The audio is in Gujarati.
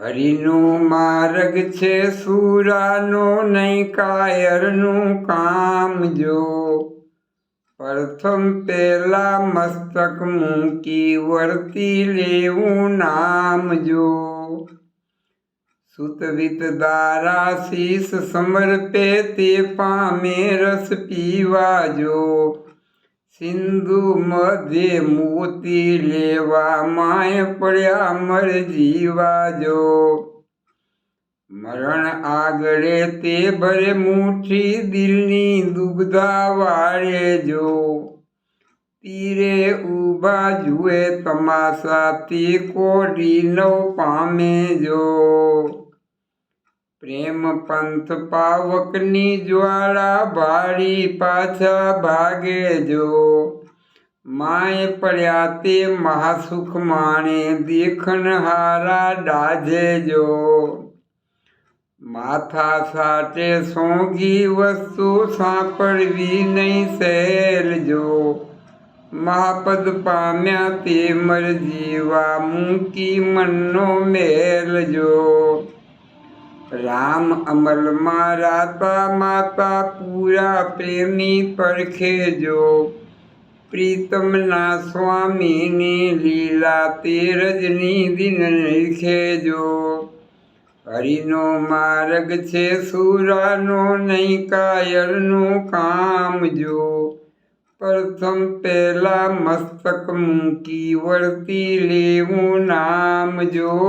હરિનો માર્ગ છે સુરાનો, નહીં કાયરનું કામ જો. પ્રથમ પહેલા મસ્તક મૂકી વર્તી લેવું નામ જો. સુતવિત દારા શીશ સમર્પે તે પામે રસ પીવા જો. સિંધુ મધે મોતી લેવા માય પડ્યા મર જીવા જો મરણ આગળે તે ભરે મૂઠી દિલની દુબધા વાળે જો. તીરે ઊભા જુએ તમાશાથી કોડી નવ પામે જો. પ્રેમ પંથ પાવકની જ્વાળા ભારી પાછા ભાગે જો. માય પડ્યા તે મહાસુખ માણે દેખન હારા ડાજે જો. માથા સાટે સોંગી વસ્તુ સાંપડવી નહીં સહેલ જો. મહાપદ પામ્યા તે મર જીવા મૂકી મનનો મેલ જો. રામ અમલમાં રાતા માતા પૂરા પ્રેમી પરખે જો. પ્રીતમના સ્વામીની લીલા તે રજની દિન નિરખે હરિનો માર્ગ છે સુરાનો, નહીં કાયરનું કામ જો. પ્રથમ પહેલા મસ્તક મૂકી વળતી લેવું નામ જો.